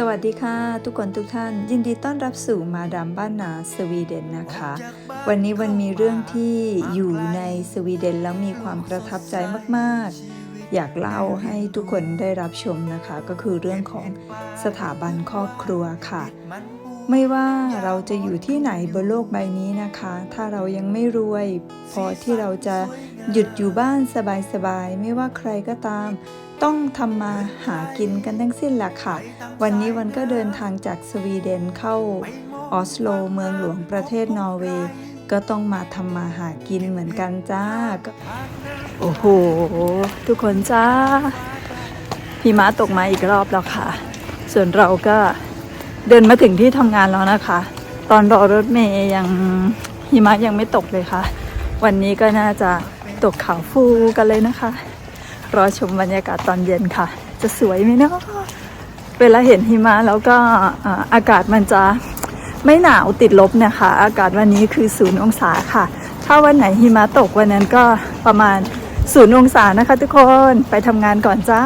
สวัสดีค่ะ ทุกคนทุกท่าน ยินดีต้อนรับสู่มาดามบ้านนาสวีเดนนะคะ วันนี้วันมีเรื่องที่อยู่ในสวีเดนแล้วมีความประทับใจมากๆ อยากเล่าให้ทุกคนได้รับชมนะคะ ก็คือเรื่องของสถาบันครอบครัวค่ะ ไม่ว่าเราจะอยู่ที่ไหนบนโลกใบนี้นะคะ ถ้าเรายังไม่รวย พอที่เราจะหยุดอยู่บ้านสบายๆไม่ว่าใครก็ตาม ต้องทำมาหากินกันทั้งสิ้นแหละค่ะ วันนี้วันก็เดินทางจากสวีเดนเข้าออสโลเมืองหลวงประเทศนอร์เวย์ก็ต้องมาทำมาหากินเหมือนกันจ้าก็โอ้โห ทุกคนจ้าหิมะตกมาอีกรอบแล้วค่ะ ส่วนเราก็เดินมาถึงที่ทำงานแล้วนะคะ ตอนรอรถเมย์ยังหิมะยังไม่ตกเลยค่ะ วันนี้ก็น่าจะตกขาวฟูกันเลยนะคะ รอชมบรรยากาศตอนเย็นค่ะ จะสวยไหมเนาะเวลาเห็นหิมะแล้วก็อากาศมันจะไม่หนาวติดลบเนะคะ อากาศวันนี้คือศูนย์องศาค่ะ ถ้าวันไหนหิมะตกวันนั้นก็ประมาณศูนย์องศานะคะ ทุกคนไปทำงานก่อนจ้า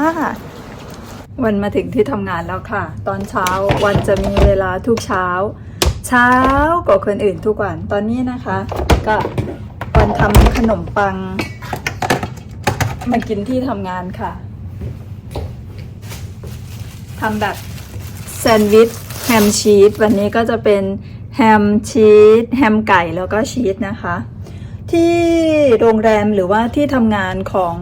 วันมาถึงที่ทำงานแล้วค่ะ ตอนเช้าวันจะมีเวลาทุกเช้า เช้ากว่าคนอื่นทุกวันตอนนี้นะคะ ก็วันทำขนมปัง มากินที่ทำงานค่ะทำแบบแซนด์วิชแฮมชีสวันนี้ก็จะเป็นแฮมชีสแฮมไก่แล้วก็ชีสนะคะ ที่โรงแรมหรือว่าที่ทำงานของ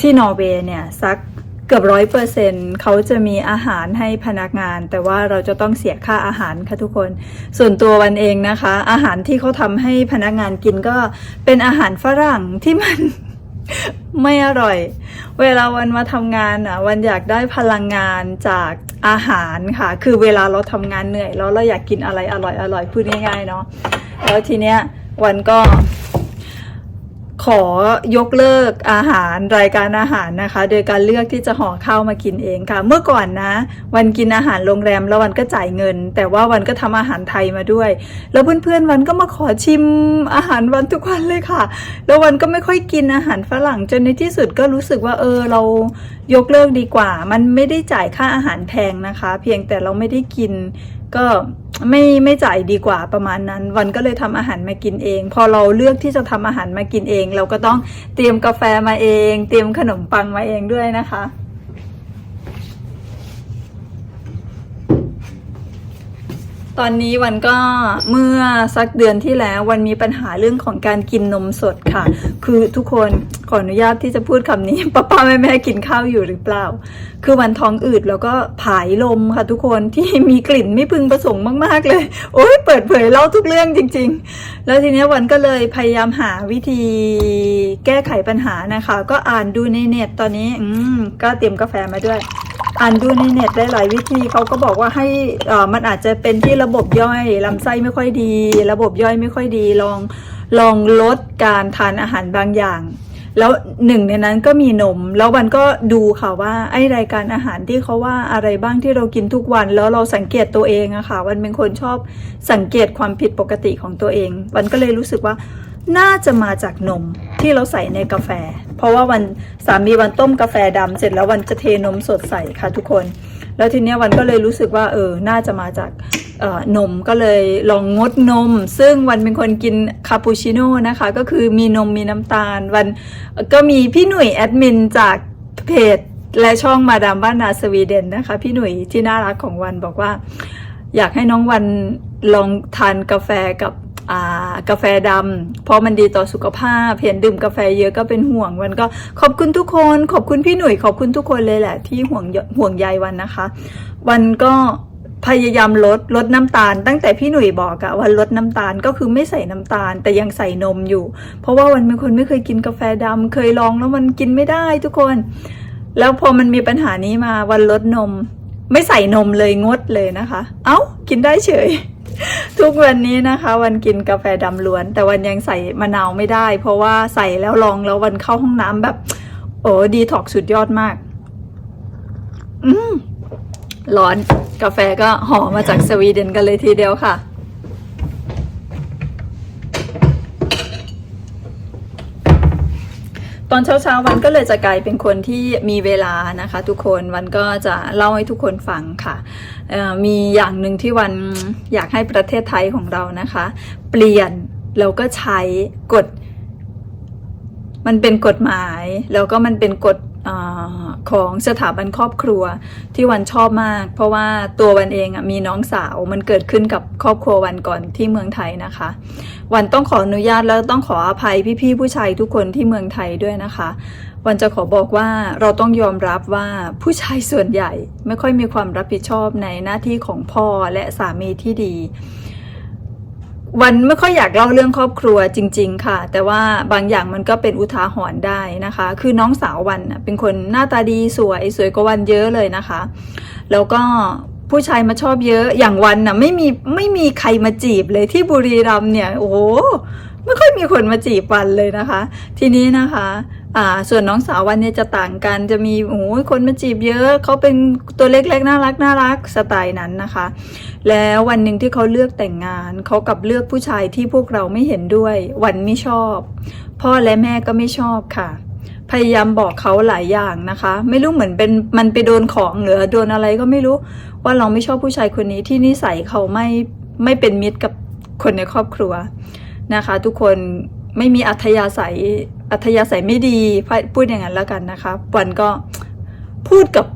ที่นอร์เวย์เนี่ยสักเกือบร้อยเปอร์เซ็นเขาจะมีอาหารให้พนักงาน แต่ว่าเราจะต้องเสียค่าอาหารค่ะทุกคน ส่วนตัววันเองนะคะ อาหารที่เขาทำให้พนักงานกินก็เป็นอาหารฝรั่งที่มัน ไม่อร่อย เวลาวันมาทำงานอะ วันอยากได้พลังงานจากอาหารค่ะ คือเวลาเราทำงานเหนื่อยแล้วเราอยากกินอะไรอร่อยอร่อยพูดง่ายๆเนาะแล้วทีเนี้ยวันก็ ขอยกเลิกอาหารรายการอาหารนะคะ โดยการเลือกที่จะห่อข้าวมากินเองค่ะ เมื่อก่อนนะ วันกินอาหารโรงแรมแล้ววันก็จ่ายเงิน แต่ว่าวันก็ทำอาหารไทยมาด้วย แล้วเพื่อนๆวันก็มาขอชิมอาหารวันทุกวันเลยค่ะ แล้ววันก็ไม่ค่อยกินอาหารฝรั่งจนในที่สุดก็รู้สึกว่าเออเรายกเลิกดีกว่า มันไม่ได้จ่ายค่าอาหารแพงนะคะ เพียงแต่เราไม่ได้กิน ก็ไม่ไม่จ่ายดีกว่าประมาณนั้น วันก็เลยทำอาหารมากินเอง พอเราเลือกที่จะทำอาหารมากินเอง เราก็ต้องเตรียมกาแฟมาเอง เตรียมขนมปังมาเองด้วยนะคะ ตอนนี้วันก็เมื่อสักเดือนที่แล้ววันมีปัญหาเรื่องของการกินนมสดค่ะ คือทุกคนขออนุญาตที่จะพูดคำนี้ป้าป้าแม่แม่กินข้าวอยู่หรือเปล่า คือวันท้องอืดแล้วก็ผายลมค่ะทุกคนที่มีกลิ่นไม่พึงประสงค์มากๆเลย โอ้ยเปิดเผยเล่าทุกเรื่องจริง ๆ แล้วทีนี้วันก็เลยพยายามหาวิธีแก้ไขปัญหานะคะ ก็อ่านดูในเน็ตตอนนี้อืมก็เตรียมกาแฟมาด้วย อ่านดูในเน็ตได้หลายวิธีเขาก็บอกว่าให้เอ่อมันอาจจะเป็นที่ระบบย่อยลำไส้ไม่ค่อยดี ระบบย่อยไม่ค่อยดีลองลองลดการทานอาหารบางอย่าง แล้วหนึ่งในนั้นก็มีนม แล้ววันก็ดูค่ะว่าไอรายการอาหารที่เขาว่าอะไรบ้างที่เรากินทุกวัน แล้วเราสังเกตตัวเองอะค่ะวันเป็นคนชอบสังเกตความผิดปกติของตัวเอง วันก็เลยรู้สึกว่า น่าจะมาจากนมที่เราใส่ในกาแฟ เพราะว่าวันสามีวันต้มกาแฟดำเสร็จแล้ววันจะเทนมสดใส่ค่ะทุกคน แล้วทีเนี้ยวันก็เลยรู้สึกว่าเออน่าจะมาจากนมก็เลยลองงดนม ซึ่งวันเป็นคนกินคาปูชิโน่นะคะ ก็คือมีนมมีน้ำตาล วันก็มีพี่หนุ่ยแอดมินจากเพจและช่องมาดามบ้านนาสวีเดนนะคะ พี่หนุ่ยที่น่ารักของวันบอกว่า อยากให้น้องวันลองทานกาแฟกับ กาแฟดำเพราะมันดีต่อสุขภาพเห็นดื่มกาแฟเยอะก็เป็นห่วงวันก็ขอบคุณทุกคน ขอบคุณพี่หนุ่ยขอบคุณทุกคนเลยแหละ ที่ห่วงห่วงใยวันนะคะ วันก็พยายามลดลดน้ำตาล ตั้งแต่พี่หนุ่ยบอกอะวันลดน้ำตาลก็คือไม่ใส่น้ำตาล แต่ยังใส่นมอยู่ เพราะว่าวันเป็นคนไม่เคยกินกาแฟดำเคยลองแล้วมันกินไม่ได้ทุกคน แล้วพอมันมีปัญหานี้มาวันลดนม ไม่ใส่นมเลยงดเลยนะคะ เอ้ากินได้เฉย ทุกวันนี้นะคะ วันกินกาแฟดำล้วน แต่วันยังใส่มะนาวไม่ได้ เพราะว่าใส่แล้วลองแล้ววันเข้าห้องน้ำแบบ โอ้ดีท็อกสุดยอดมาก อืมร้อนกาแฟก็ห่อมาจากสวีเดนกันเลยทีเดียวค่ะ ตอนเช้าๆวันก็เลยจะกลายเป็นคนที่มีเวลานะคะ ทุกคนวันก็จะเล่าให้ทุกคนฟังค่ะมีอย่างหนึ่งที่วันอยากให้ประเทศไทยของเรานะคะ เปลี่ยนแล้วก็ใช้กฎมันเป็นกฎหมาย แล้วก็มันเป็นกฎ อของสถาบันครอบครัวที่วันชอบมาก เพราะว่าตัววันเองมีน้องสาวมันเกิดขึ้นกับครอบครัววันก่อนที่เมืองไทยนะคะ วันต้องขออนุญาตแล้วต้องขออภัยพี่ๆผู้ชายทุกคนที่เมืองไทยด้วยนะคะ วันจะขอบอกว่าเราต้องยอมรับว่าผู้ชายส่วนใหญ่ไม่ค่อยมีความรับผิดชอบในหน้าที่ของพ่อและสามีที่ดี วันไม่ค่อยอยากเล่าเรื่องครอบครัวจริง ๆ ค่ะ แต่ว่าบางอย่างมันก็เป็นอุทาหรณ์ได้นะคะ คือน้องสาววันเป็นคนหน้าตาดีสวยสวยกว่าวันเยอะเลยนะคะ แล้วก็ผู้ชายมาชอบเยอะอย่างวันน่ะไม่มีไม่มีใครมาจีบเลยที่บุรีรัมย์เนี่ย โอ้ ไม่ค่อยมีคนมาจีบวันเลยนะคะ ทีนี้นะคะอ่าส่วนน้องสาววันเนี่ยจะต่างกันจะมีโอ้ยคนมาจีบเยอะเขาเป็นตัวเล็กๆน่ารักน่ารักสไตล์นั้นนะคะ แล้ววันหนึ่งที่เขาเลือกแต่งงานเขากับเลือกผู้ชายที่พวกเราไม่เห็นด้วย วันไม่ชอบ พ่อและแม่ก็ไม่ชอบค่ะ พยายามบอกเขาหลายอย่างนะคะ ไม่รู้เหมือนเป็นมันไปโดนของหรือโดนอะไรก็ไม่รู้ ว่าเราไม่ชอบผู้ชายคนนี้ที่นิสัยเขาไม่ไม่เป็นมิตรกับคนในครอบครัว นะคะ ทุกคนไม่มีอัธยาศัย อัธยาศัยไม่ดีพูดอย่างนั้นแล้วกันนะคะวันก็พูดกับ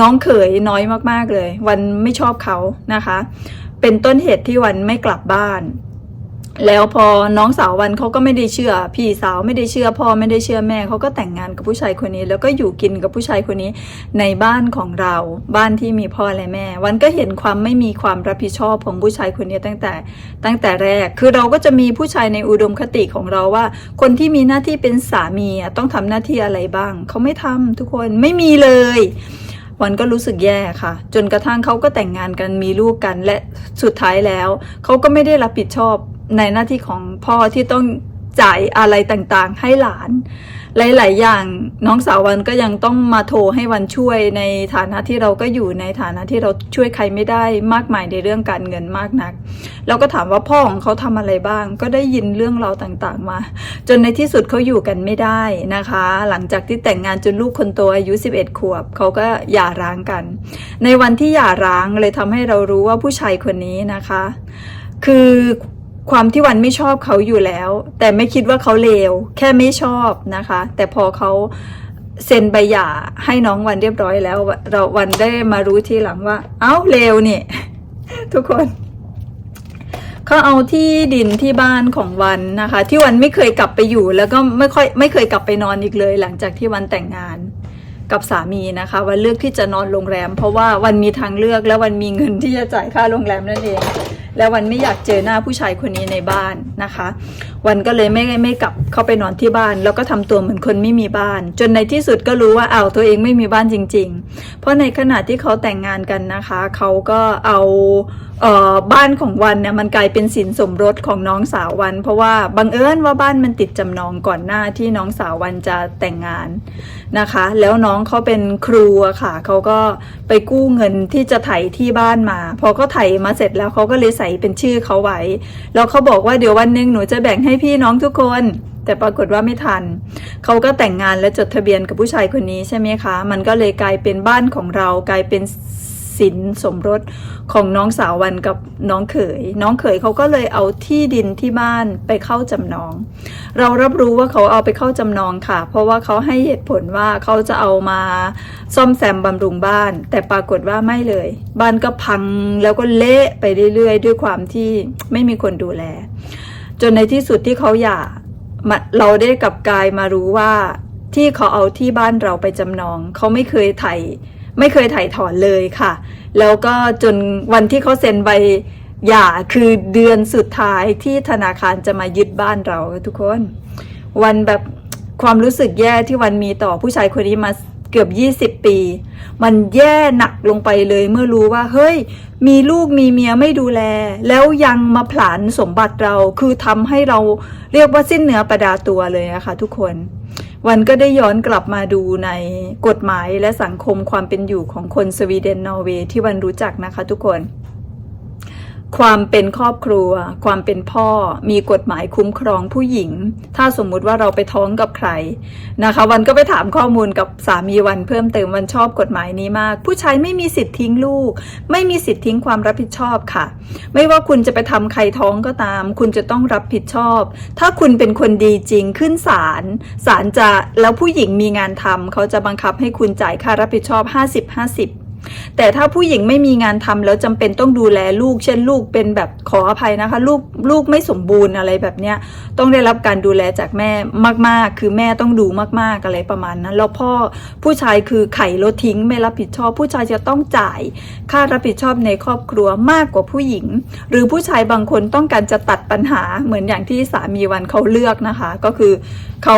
น้องเขยน้อยมากๆเลย วันไม่ชอบเขานะคะ เป็นต้นเหตุที่วันไม่กลับบ้าน แล้วพอน้องสาววันเขาก็ไม่ได้เชื่อ พี่สาวไม่ได้เชื่อพ่อไม่ได้เชื่อแม่เขาก็แต่งงานกับผู้ชายคนนี้ แล้วก็อยู่กินกับผู้ชายคนนี้ในบ้านของเรา บ้านที่มีพ่อและแม่ วันก็เห็นความไม่มีความรับผิดชอบของผู้ชายคนนี้ตั้งแต่ ตั้งแต่แรก คือเราก็จะมีผู้ชายในอุดมคติของเราว่า คนที่มีหน้าที่เป็นสามีต้องทำหน้าที่อะไรบ้างเขาไม่ทำทุกคนไม่มีเลยวันก็รู้สึกแย่ค่ะ จนกระทั่งเขาก็แต่งงานกันมีลูกกันและสุดท้ายแล้ว เขาก็ไม่ได้รับผิดชอบ ในหน้าที่ของพ่อที่ต้องจ่ายอะไรต่างๆ ให้หลาน หลายๆ อย่างน้องสาววันก็ยังต้องมาโทรให้วันช่วยในฐานะที่เราก็อยู่ในฐานะที่เราช่วยใครไม่ได้มากมายในเรื่องการเงินมากนัก เราก็ถามว่าพ่อของเขาทำอะไรบ้าง ก็ได้ยินเรื่องเราวต่างๆมา จนในที่สุดเขาอยู่กันไม่ได้นะคะ หลังจากที่แต่งงานจนลูกคนโตอายุ 11 ขวบเขาก็หย่าร้างกัน ในวันที่หย่าร้างเลยทำให้เรารู้ว่าผู้ชายคนนี้นะคะ คือ ความที่วันไม่ชอบเขาอยู่แล้ว แต่ไม่คิดว่าเขาเลวแค่ไม่ชอบนะคะ แต่พอเขาเซ็นใบหย่าให้น้องวันเรียบร้อยแล้ว เราวันได้มารู้ทีหลังว่า เอ้าเลวเนี่ยทุกคนเขาเอาที่ดินที่บ้านของวันนะคะ ที่วันไม่เคยกลับไปอยู่ แล้วก็ไม่ค่อยไม่เคยกลับไปนอนอีกเลย หลังจากที่วันแต่งงานกับสามีนะคะ วันเลือกที่จะนอนโรงแรม เพราะว่าวันมีทางเลือกและวันมีเงินที่จะจ่ายค่าโรงแรมนั่นเอง แล้ววันไม่อยากเจอหน้าผู้ชายคนนี้ในบ้านนะคะ วันก็เลยไม่ไม่กลับเข้าไปนอนที่บ้าน แล้วก็ทำตัวเหมือนคนไม่มีบ้าน จนในที่สุดก็รู้ว่าเอ้าตัวเองไม่มีบ้านจริง ๆ เพราะในขณะที่เขาแต่งงานกันนะคะ เขาก็เอาเอ่อบ้านของวันเนี่ยมันกลายเป็นสินสมรสของน้องสาววัน เพราะว่าบังเอิญว่าบ้านมันติดจำนองก่อนหน้าที่น้องสาววันจะแต่งงานนะคะ แล้วน้องเขาเป็นครูอะค่ะเขาก็ไปกู้เงินที่จะไถที่บ้านมา พอเขาไถมาเสร็จแล้วเขาก็เลยใส่เป็นชื่อเขาไว้ แล้วเขาบอกว่าเดี๋ยววันหนึ่งหนูจะแบ่งใหให้พี่น้องทุกคน แต่ปรากฏว่าไม่ทัน เขาก็แต่งงานและจดทะเบียนกับผู้ชายคนนี้ใช่ไหมคะ มันก็เลยกลายเป็นบ้านของเรากลายเป็นสินสมรสของน้องสาววันกับน้องเขย น้องเขยเขาก็เลยเอาที่ดินที่บ้านไปเข้าจำนอง เรารับรู้ว่าเขาเอาไปเข้าจำนองค่ะ เพราะว่าเขาให้เหตุผลว่าเขาจะเอามาซ่อมแซมบำรุงบ้าน แต่ปรากฏว่าไม่เลย บ้านก็พังแล้วก็เละไปเรื่อยๆ ด้วยความที่ไม่มีคนดูแล จนในที่สุดที่เขาหย่ามาเราได้กลับกลายมารู้ว่าที่เขาเอาที่บ้านเราไปจำนอง เขาไม่เคยไถ่ไม่เคยไถ่ถอนเลยค่ะ แล้วก็จนวันที่เขาเซ็นใบหย่าคือเดือนสุดท้ายที่ธนาคารจะมายึดบ้านเราทุกคน วันแบบความรู้สึกแย่ที่วันมีต่อผู้ชายคนนี้มา เกือบ 20 ปี มันแย่หนักลงไปเลยเมื่อรู้ว่า เฮ้ย มีลูกมีเมียไม่ดูแล แล้วยังมาผลาญสมบัติเราคือทำให้เราเรียกว่าสิ้นเนื้อประดาตัวเลยนะคะทุกคน วันก็ได้ย้อนกลับมาดูในกฎหมายและสังคมความเป็นอยู่ของคนสวีเดนนอร์เวย์ที่วันรู้จักนะคะทุกคน ความเป็นครอบครัว ความเป็นพ่อมีกฎหมายคุ้มครองผู้หญิง ถ้าสมมุติว่าเราไปท้องกับใครนะคะ วันก็ไปถามข้อมูลกับสามีวันเพิ่มเติมวันชอบกฎหมายนี้มาก ผู้ชายไม่มีสิทธิ์ทิ้งลูก ไม่มีสิทธิ์ทิ้งความรับผิดชอบค่ะ ไม่ว่าคุณจะไปทำใครท้องก็ตาม คุณจะต้องรับผิดชอบ ถ้าคุณเป็นคนดีจริงขึ้นศาลศาลจะแล้วผู้หญิงมีงานทำเขาจะบังคับให้คุณจ่ายค่ารับผิดชอบ 50-50 แต่ถ้าผู้หญิงไม่มีงานทำแล้วจำเป็นต้องดูแลลูก เช่นลูกเป็นแบบขออภัยนะคะ ลูกลูกไม่สมบูรณ์อะไรแบบเนี้ยต้องได้รับการดูแลจากแม่มาก ๆ คือแม่ต้องดูมากๆอะไรประมาณนั้นแล้วพ่อผู้ชายคือไข่รถทิ้งไม่รับผิดชอบ ผู้ชายจะต้องจ่าย ค่ารับผิดชอบในครอบครัวมากกว่าผู้หญิง หรือผู้ชายบางคนต้องการจะตัดปัญหาเหมือนอย่างที่สามีวันเขาเลือกนะคะ ก็คือเขา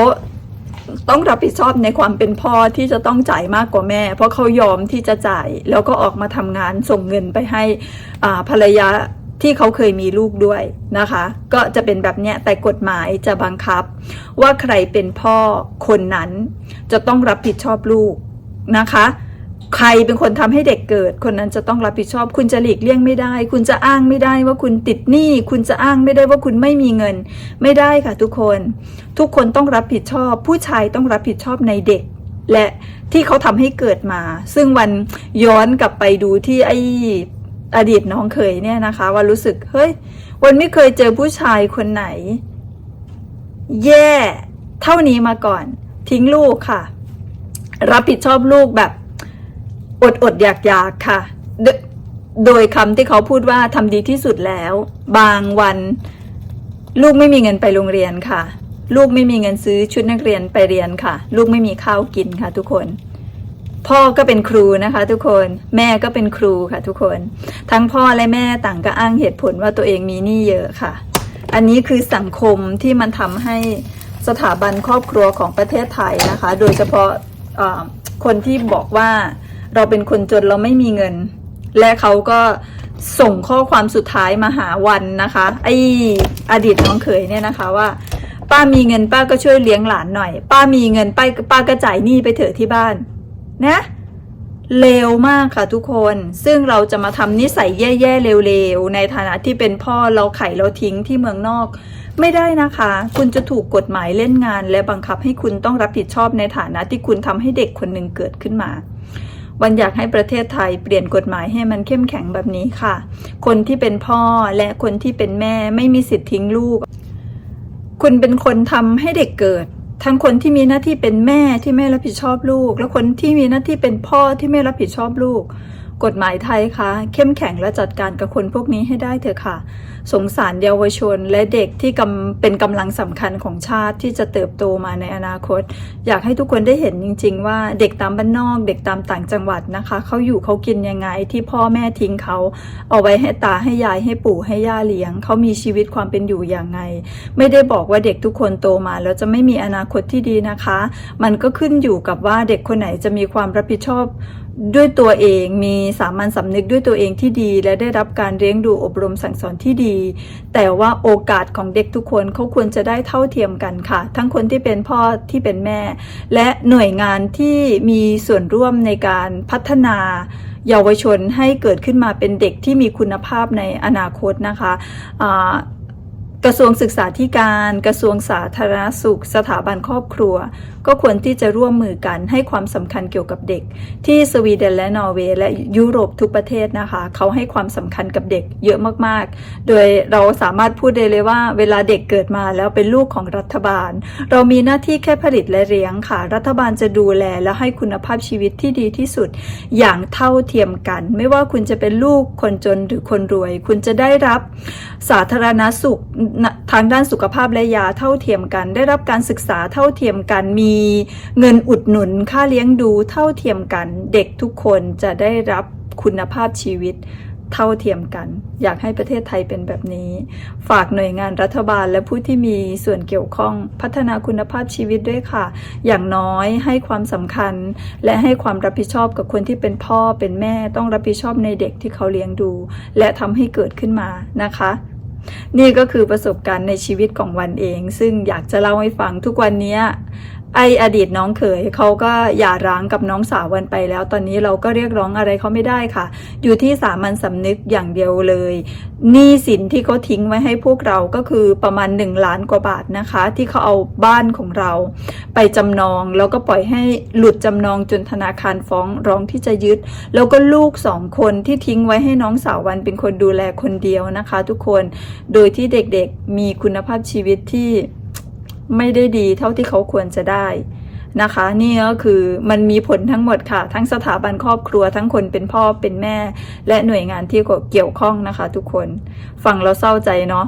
ต้องรับผิดชอบในความเป็นพ่อที่จะต้องจ่ายมากกว่าแม่ เพราะเขายอมที่จะจ่าย แล้วก็ออกมาทำงานส่งเงินไปให้ภรรยาที่เขาเคยมีลูกด้วยนะคะ ก็จะเป็นแบบเนี้ยแต่กฎหมายจะบังคับ ว่าใครเป็นพ่อคนนั้นจะต้องรับผิดชอบลูกนะคะ ใครเป็นคนทำให้เด็กเกิด คนนั้นจะต้องรับผิดชอบ คุณจะหลีกเลี่ยงไม่ได้ คุณจะอ้างไม่ได้ว่าคุณติดหนี้คุณจะอ้างไม่ได้ว่าคุณไม่มีเงิน ไม่ได้ค่ะทุกคน ทุกคนต้องรับผิดชอบ ผู้ชายต้องรับผิดชอบในเด็ก และที่เขาทำให้เกิดมา ซึ่งวันย้อนกลับไปดูที่ไออดีตน้องเคยเนี่ยนะคะว่ารู้สึกเฮ้ยวันไม่เคยเจอผู้ชายคนไหน แย่เท่านี้มาก่อน ทิ้งลูกค่ะ รับผิดชอบลูกแบบ อดอดอยากอยากๆค่ะ โดยคำที่เขาพูดว่าทำดีที่สุดแล้ว บางวัน ลูกไม่มีเงินไปโรงเรียนค่ะ ลูกไม่มีเงินซื้อชุดนักเรียนไปเรียนค่ะ ลูกไม่มีข้าวกินค่ะ ทุกคน พ่อก็เป็นครูนะคะ ทุกคนแม่ก็เป็นครูค่ะ ทุกคน ทั้งพ่อและแม่ต่างก็อ้างเหตุผลว่าตัวเองมีหนี้เยอะค่ะ อันนี้คือสังคมที่มันทำให้สถาบันครอบครัวของประเทศไทยนะคะ โดยเฉพาะคนที่บอกว่า เราเป็นคนจนเราไม่มีเงิน และเขาก็ส่งข้อความสุดท้ายมาหาวันนะคะ ไออดีตน้องเขยเนี่ยนะคะว่า ป้ามีเงินป้าก็ช่วยเลี้ยงหลานหน่อย ป้ามีเงินป้าป้าก็จ่ายหนี้ไปเถอะที่บ้าน นะเลวมากค่ะทุกคน ซึ่งเราจะมาทำนิสัยแย่ๆเร็วๆ ในฐานะที่เป็นพ่อเราไข่เราทิ้งที่เมืองนอก ไม่ได้นะคะ คุณจะถูกกฎหมายเล่นงาน และบังคับให้คุณต้องรับผิดชอบในฐานะที่คุณทำให้เด็กคนหนึ่งเกิดขึ้นมา วันอยากให้ประเทศไทยเปลี่ยนกฎหมายให้มันเข้มแข็งแบบนี้ค่ะ คนที่เป็นพ่อและคนที่เป็นแม่ไม่มีสิทธิ์ทิ้งลูก คุณเป็นคนทำให้เด็กเกิด ทั้งคนที่มีหน้าที่เป็นแม่ที่ไม่รับผิดชอบลูก และคนที่มีหน้าที่เป็นพ่อที่ไม่รับผิดชอบลูก กฎหมายไทยคะเข้มแข็งและจัดการกับคนพวกนี้ให้ได้เถอะค่ะ สงสารเยาวชนและเด็กที่กำเป็นกำลังสำคัญของชาติที่จะเติบโตมาในอนาคต อยากให้ทุกคนได้เห็นจริง ๆ ว่าเด็กตามบ้านนอก เด็กตามต่างจังหวัดนะคะเขาอยู่เขากินยังไงที่พ่อแม่ทิ้งเขาเอาไว้ให้ตาให้ยายให้ปู่ให้ย่าเลี้ยงเขามีชีวิตความเป็นอยู่อย่างไง ไม่ได้บอกว่าเด็กทุกคนโตมาแล้วจะไม่มีอนาคตที่ดีนะคะ มันก็ขึ้นอยู่กับว่าเด็กคนไหนจะมีความรับผิดชอบ ด้วยตัวเองมีสามัญสำนึกด้วยตัวเองที่ดี และได้รับการเลี้ยงดูอบรมสั่งสอนที่ดี แต่ว่าโอกาสของเด็กทุกคนเขาควรจะได้เท่าเทียมกันค่ะ ทั้งคนที่เป็นพ่อที่เป็นแม่ และหน่วยงานที่มีส่วนร่วมในการพัฒนาเยาวชนให้เกิดขึ้นมาเป็นเด็กที่มีคุณภาพในอนาคตนะคะอ่า กระทรวงศึกษาธิการ กระทรวงสาธารณสุข สถาบันครอบครัว ก็ควรที่จะร่วมมือกันให้ความสำคัญเกี่ยวกับเด็ก ที่สวีเดนและนอร์เวย์และยุโรปทุกประเทศนะคะเขาให้ความสำคัญกับเด็กเยอะมากๆ โดยเราสามารถพูดได้เลยว่า เวลาเด็กเกิดมาแล้วเป็นลูกของรัฐบาล เรามีหน้าที่แค่ผลิตและเลี้ยงค่ะ รัฐบาลจะดูแลและให้คุณภาพชีวิตที่ดีที่สุด อย่างเท่าเทียมกัน ไม่ว่าคุณจะเป็นลูกคนจนหรือคนรวย คุณจะได้รับสาธารณสุขทางด้านสุขภาพและยาเท่าเทียมกัน ได้รับการศึกษาเท่าเทียมกัน มีเงินอุดหนุนค่าเลี้ยงดูเท่าเทียมกัน เด็กทุกคนจะได้รับคุณภาพชีวิตเท่าเทียมกัน อยากให้ประเทศไทยเป็นแบบนี้ ฝากหน่วยงานรัฐบาลและผู้ที่มีส่วนเกี่ยวข้องพัฒนาคุณภาพชีวิตด้วยค่ะ อย่างน้อยให้ความสำคัญ และให้ความรับผิดชอบกับคนที่เป็นพ่อเป็นแม่ต้องรับผิดชอบในเด็กที่เขาเลี้ยงดู และทำให้เกิดขึ้นมานะคะ นี่ก็คือประสบการณ์ในชีวิตของวันเอง ซึ่งอยากจะเล่าให้ฟังทุกวันนี้ ไออดีตน้องเขยเขาก็หย่าร้างกับน้องสาววันไปแล้ว ตอนนี้เราก็เรียกร้องอะไรเขาไม่ได้ค่ะ อยู่ที่สามัญสำนึกอย่างเดียวเลยหนี้สินที่เขาทิ้งไว้ให้พวกเราก็คือประมาณ 1 ล้านกว่าบาทนะคะ ที่เขาเอาบ้านของเรา ไปจำนองแล้วก็ปล่อยให้หลุดจำนองจนธนาคารฟ้องร้องที่จะยึด แล้วก็ลูกสองคนที่ทิ้งไว้ให้น้องสาววันเป็นคนดูแลคนเดียวนะคะ ทุกคนโดยที่เด็กๆมีคุณภาพชีวิตที่ ไม่ได้ดีเท่าที่เขาควรจะได้นะคะ นี่ก็คือมันมีผลทั้งหมดค่ะ ทั้งสถาบันครอบครัวทั้งคนเป็นพ่อเป็นแม่ และหน่วยงานที่เกี่ยวข้องนะคะ ทุกคนฟังเราเศร้าใจเนาะ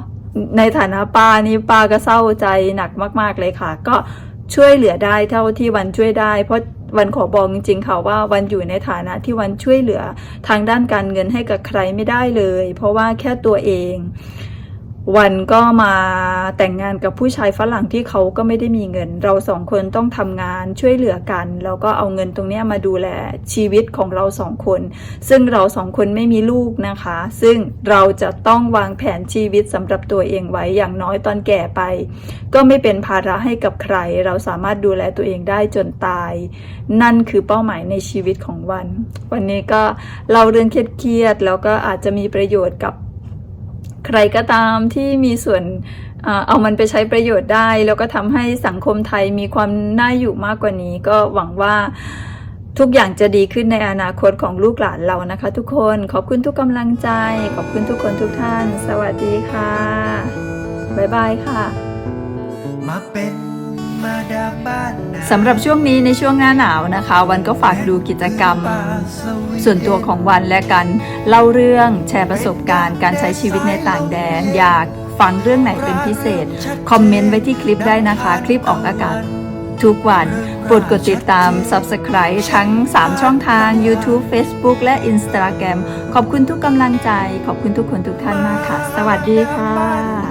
ในฐานะป้านี่ป้าก็เศร้าใจหนักมาก ๆเลยค่ะ ก็ช่วยเหลือได้เท่าที่วันช่วยได้ เพราะวันขอบอกจริงๆค่ะว่าวันอยู่ในฐานะที่วันช่วยเหลือทางด้านการเงินให้กับใครไม่ได้เลย เพราะว่าแค่ตัวเอง วันก็มาแต่งงานกับผู้ชายฝรั่งที่เขาก็ไม่ได้มีเงิน เราสองคนต้องทำงานช่วยเหลือกัน แล้วก็เอาเงินตรงนี้มาดูแลชีวิตของเราสองคน ซึ่งเราสองคนไม่มีลูกนะคะ ซึ่งเราจะต้องวางแผนชีวิตสำหรับตัวเองไว้อย่างน้อยตอนแก่ไป ก็ไม่เป็นภาระให้กับใคร เราสามารถดูแลตัวเองได้จนตาย นั่นคือเป้าหมายในชีวิตของวัน วันนี้ก็เล่าเรื่องเครียดๆแล้วก็อาจจะมีประโยชน์กับ ใครก็ตามที่มีส่วนเอามันไปใช้ประโยชน์ได้ แล้วก็ทำให้สังคมไทยมีความน่าอยู่มากกว่านี้ ก็หวังว่าทุกอย่างจะดีขึ้นในอนาคตของลูกหลานเรานะคะ ทุกคนขอบคุณทุกกำลังใจ ขอบคุณทุกคนทุกท่าน สวัสดีค่ะ บ๊ายบายค่ะ มาเป็น สำหรับช่วงนี้ในช่วงหน้าหนาวนะคะ วันก็ฝากดูกิจกรรม ส่วนตัวของวันและกันเล่าเรื่องแชร์ประสบการณ์ การใช้ชีวิตในต่างแดน อยากฟังเรื่องไหนเป็นพิเศษ คอมเมนต์ไว้ที่คลิปได้นะคะ คลิปออกอากาศทุกวันโปรดกดติดตาม Subscribe ทั้ง 3 ช่องทาง YouTube Facebook และ Instagram ขอบคุณทุกกำลังใจ ขอบคุณทุกคนทุกท่านมากค่ะ สวัสดีค่ะ